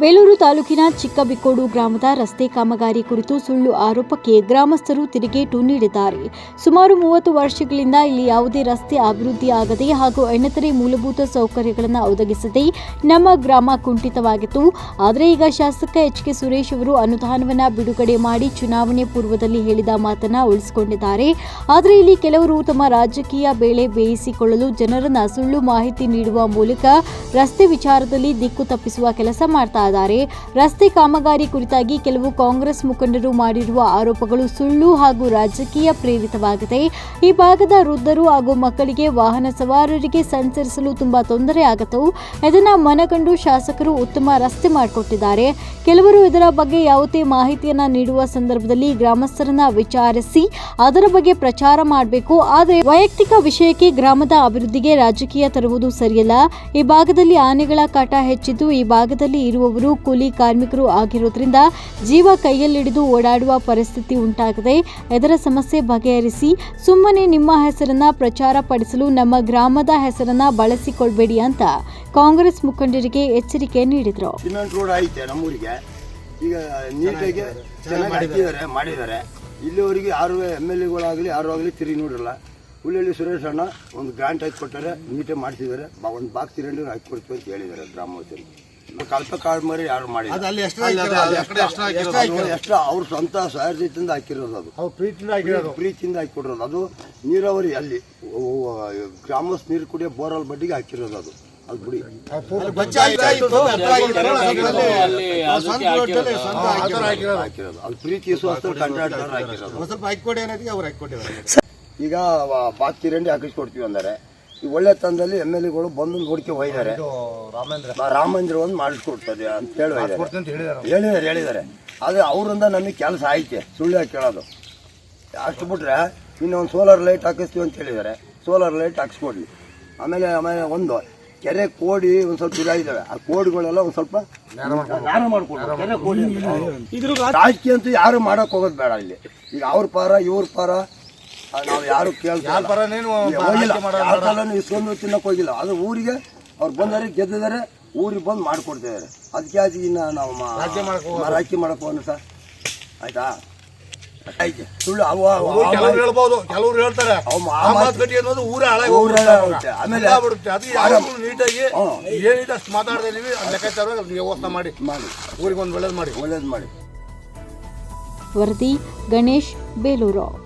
ಬೇಲೂರು ತಾಲೂಕಿನ ಚಿಕ್ಕಬಿಕ್ಕೋಡು ಗ್ರಾಮದ ರಸ್ತೆ ಕಾಮಗಾರಿ ಕುರಿತು ಸುಳ್ಳು ಆರೋಪಕ್ಕೆ ಗ್ರಾಮಸ್ಥರು ತಿರುಗೇಟು ನೀಡಿದ್ದಾರೆ. ಸುಮಾರು ಮೂವತ್ತು ವರ್ಷಗಳಿಂದ ಇಲ್ಲಿ ಯಾವುದೇ ರಸ್ತೆ ಅಭಿವೃದ್ಧಿ ಆಗದೆ ಹಾಗೂ ಎಣ್ಣೆತರೆ ಮೂಲಭೂತ ಸೌಕರ್ಯಗಳನ್ನು ಒದಗಿಸದೆ ನಮ್ಮ ಗ್ರಾಮ ಕುಂಠಿತವಾಗಿತ್ತು. ಆದರೆ ಈಗ ಶಾಸಕ ಎಚ್ ಕೆ ಸುರೇಶ್ ಅವರು ಅನುದಾನವನ್ನು ಬಿಡುಗಡೆ ಮಾಡಿ ಚುನಾವಣೆ ಪೂರ್ವದಲ್ಲಿ ಹೇಳಿದ ಮಾತನ್ನ ಉಳಿಸಿಕೊಂಡಿದ್ದಾರೆ. ಆದರೆ ಇಲ್ಲಿ ಕೆಲವರು ತಮ್ಮ ರಾಜಕೀಯ ಬೇಳೆ ಬೇಯಿಸಿಕೊಳ್ಳಲು ಜನರನ್ನು ಸುಳ್ಳು ಮಾಹಿತಿ ನೀಡುವ ಮೂಲಕ ರಸ್ತೆ ವಿಚಾರದಲ್ಲಿ ದಿಕ್ಕು ತಪ್ಪಿಸುವ ಕೆಲಸ ಮಾಡ್ತಾ ಇದ್ದಾರೆ ರಸ್ತೆ ಕಾಮಗಾರಿ ಕುರಿತಾಗಿ ಕೆಲವು ಕಾಂಗ್ರೆಸ್ ಮುಖಂಡರು ಮಾಡಿರುವ ಆರೋಪಗಳು ಸುಳ್ಳು ಹಾಗೂ ರಾಜಕೀಯ ಪ್ರೇರಿತವಾಗಿದೆ. ಈ ಭಾಗದ ವೃದ್ಧರು ಹಾಗೂ ಮಕ್ಕಳಿಗೆ ವಾಹನ ಸವಾರರಿಗೆ ಸಂಚರಿಸಲು ತುಂಬಾ ತೊಂದರೆ ಆಗತ್ತು ಇದನ್ನ ಮನಗಂಡು ಶಾಸಕರು ಉತ್ತಮ ರಸ್ತೆ ಮಾಡಿಕೊಟ್ಟಿದ್ದಾರೆ. ಕೆಲವರು ಇದರ ಬಗ್ಗೆ ಯಾವುದೇ ಮಾಹಿತಿಯನ್ನ ನೀಡುವ ಸಂದರ್ಭದಲ್ಲಿ ಗ್ರಾಮಸ್ಥರನ್ನ ವಿಚಾರಿಸಿ ಅದರ ಬಗ್ಗೆ ಪ್ರಚಾರ ಮಾಡಬೇಕು. ಆದರೆ ವೈಯಕ್ತಿಕ ವಿಷಯಕ್ಕೆ ಗ್ರಾಮದ ಅಭಿವೃದ್ಧಿಗೆ ರಾಜಕೀಯ ತರುವುದು ಸರಿಯಲ್ಲ. ಈ ಭಾಗದಲ್ಲಿ ಆನೆಗಳ ಕಾಟ ಹೆಚ್ಚಿದ್ದು ಈ ಭಾಗದಲ್ಲಿ ಇರುವವರು ಕೂಲಿ ಕಾರ್ಮಿಕರು ಆಗಿರೋದ್ರಿಂದ ಜೀವ ಕೈಯಲ್ಲಿಡಿದು ಓಡಾಡುವ ಪರಿಸ್ಥಿತಿ ಉಂಟಾಗಿದೆ. ಇದರ ಸಮಸ್ಯೆ ಬಗೆಹರಿಸಿ ಸುಮ್ಮನೆ ನಿಮ್ಮ ಹೆಸರನ್ನ ಪ್ರಚಾರ ಪಡಿಸಲು ನಮ್ಮ ಗ್ರಾಮದ ಹೆಸರನ್ನ ಬಳಸಿಕೊಳ್ಬೇಡಿ ಅಂತ ಕಾಂಗ್ರೆಸ್ ಮುಖಂಡರಿಗೆ ಎಚ್ಚರಿಕೆ ನೀಡಿದರು. ಈಗ ನೀಟಾಗಿ ಚೆನ್ನಾಗಿ ಮಾಡಿದ್ದಾರೆ ಮಾಡಿದ್ದಾರೆ. ಇಲ್ಲಿವರೆಗೆ ಯಾರು ಎಂ ಎಲ್ ಎಗಳಾಗಲಿ, ಯಾರು ಆಗಲಿ ತಿರುಗಿ ನೋಡಿರಲ್ಲ. ಹುಲ್ಲಳ್ಳಿ ಸುರೇಶ್ ಅಣ್ಣ ಒಂದು ಗ್ರಾಂಟ್ ಹಾಕಿ ಕೊಟ್ಟಾರೆ, ನೀಟಾಗಿ ಮಾಡಿಸಿದ್ದಾರೆ ಒಂದು ಬಾಕ್ಸ್ ಸಿಲಿಂಡರ್ ಹಾಕಿ ಕೊಡ್ತೀವಿ ಅಂತ ಹೇಳಿದ್ದಾರೆ ಗ್ರಾಮಸ್ಥರು ಕಲ್ಪ ಕಾಳು ಮರಿ ಯಾರು ಮಾಡಿ ಅಲ್ಲಿ ಎಷ್ಟು ಹಾಕಿರೋದು? ಎಷ್ಟು ಅವ್ರ ಸ್ವಂತ ಸಹಜದಿಂದ ಹಾಕಿರೋದು ಅದು. ಅವ್ರು ಪ್ರೀತಿಯಿಂದ ಹಾಕಿರೋದು? ಪ್ರೀತಿಯಿಂದ ಹಾಕಿ ಕೊಡಿರೋದು ಅದು ನೀರಾವರಿ ಅಲ್ಲಿ ಗ್ರಾಮಸ್ಥ ನೀರು ಕುಡಿಯೋ ಬೋರ್ವೆಲ್ ಬಡ್ಡಿಗೆ ಹಾಕಿರೋದು ಅದು ಅದು ಬಿಡಿ ಹಾಕಿರೋದು. ಹಾಕಿರೋದು. ಹಾಕಿರೋದು ಅದು ಪ್ರೀತಿ ವಿಶ್ವಾಸ ಕಾಂಟ್ರಾಕ್ಟರ್ ಹಾಕಿರೋದು ಸ್ವಲ್ಪ ಹಾಕೊಡಿ ಅನ್ನೋದಕ್ಕೆ ಅವ್ರು ಹಾಕೊಟ್ಟಿದ್ದಾರೆ ಈಗ ಬಾತ್ ಕಿರಂಡಿ ಹಾಕಿಸ್ಕೊಡ್ತೀವಿ ಅಂದರೆ ಈ ಒಳ್ಳೆ ತಂದಲ್ಲಿ ಎಂ ಎಲ್ ಎಗಳು ಬಂದು ನೋಡ್ಕೆ ಹೋಗಿದ್ದಾರೆ. ರಾಮೇಂದ್ರ. ರಾಮ ಮಂದಿರ ಒಂದು ಮಾಡಿಸ್ಕೊಡ್ತದೆ ಅಂತ ಹೇಳಿ ಹೋಗಿದ್ದಾರೆ. ಅಂತ ಹೇಳಿದಾರೆ ಹೇಳಿದ್ದಾರೆ ಹೇಳಿದ್ದಾರೆ ಆದರೆ ಅವರಿಂದ ನಮಗೆ ಕೆಲಸ ಆಯ್ತೆ ಸುಳ್ಳು ಕೇಳೋದು. ಅಷ್ಟು ಬಿಟ್ರೆ ಇನ್ನೊಂದು ಸೋಲಾರ್ ಲೈಟ್ ಹಾಕಿಸ್ತೀವಿ ಅಂತ ಹೇಳಿದ್ದಾರೆ. ಸೋಲಾರ್ ಲೈಟ್ ಹಾಕಿಸ್ಕೊಡ್ಲಿ. ಆಮೇಲೆ ಆಮೇಲೆ ಒಂದು ಕೆರೆ ಕೋಡಿ ಒಂದು ಸ್ವಲ್ಪ ಇದಾಗಿದ್ದಾವೆ ಆ ಕೋಡಿಗಳೆಲ್ಲ ಒಂದು ಸ್ವಲ್ಪ. ರಾಜಕೀಯ ಅಂತೂ ಯಾರು ಮಾಡಕ್ ಹೋಗೋದು ಬೇಡ ಇಲ್ಲಿ. ಈಗ ಅವ್ರ ಪಾರ ಇವ್ರ ಪಾರ ನಾವು ಯಾರು ಕೇಳ್ತಾ ಯಾರ ಪರನೇನು ಹೋಗಿಲ್ಲ. ಯಾವ ಕಾಲನೂ ಇಸ್ಕೊಂಡು ತಿನ್ನಕ್ ಹೋಗಿಲ್ಲ. ಅದು ಊರಿಗೆ ಅವ್ರು ಬಂದರೆ ಗೆದ್ದಿದ್ದಾರೆ ಊರಿಗೆ ಬಂದು ಮಾಡ್ಕೊಡ್ತಿದ್ದಾರೆ. ಅದಕ್ಕೆ ಅದು ಇನ್ನ ನಾವು ಮಾ- ರಾಜ್ಯ ಮಾಡಕ್ ಹೋಗೋದು. ಮಾ- ರಾಜ್ಯ ಮಾಡಕ್ ಹೋಗೋಣ ಸರ್. ಆಯ್ತಾ? ಆಯ್ತು. ಸುಳ್ಳು ಅವ ಅವು- ಅವ್ರು ಕೆಲವ್ರು ಹೇಳ್ಬೋದು. ಕೆಲವ್ರು ಹೇಳ್ತಾರೆ. ಅವು ಆ ಆ ಮಾತುಕತೆ ಅನ್ನೋದು ಊರೇ ಹಾಳಾಗಿ ಊರೇ ಹೋಗ್ಬಿಡುತ್ತೆ ಹೋಗುತ್ತೆ. ಆಮೇಲೆ-. ಅದು ಯಾವಾಗ್ಲೂ ನೀಟಾಗಿ ಹ್ಮ್. ಏನಿದೆ ಅಷ್ಟು ಮಾತಾಡ್ತಾ ಇದೀವಿ. ಅದ್ ಲೆಕ್ಕಾಚಾರ ನೀವು ವ್ಯವಸ್ಥೆ ಮಾಡಿ. ಮಾಡಿ. ಊರಿಗೆ ಒಂದು ಒಳ್ಳೇದು ಮಾಡಿ. ಒಳ್ಳೇದು ಮಾಡಿ. ವರದಿ ಗಣೇಶ್ ಬೇಲೂರು.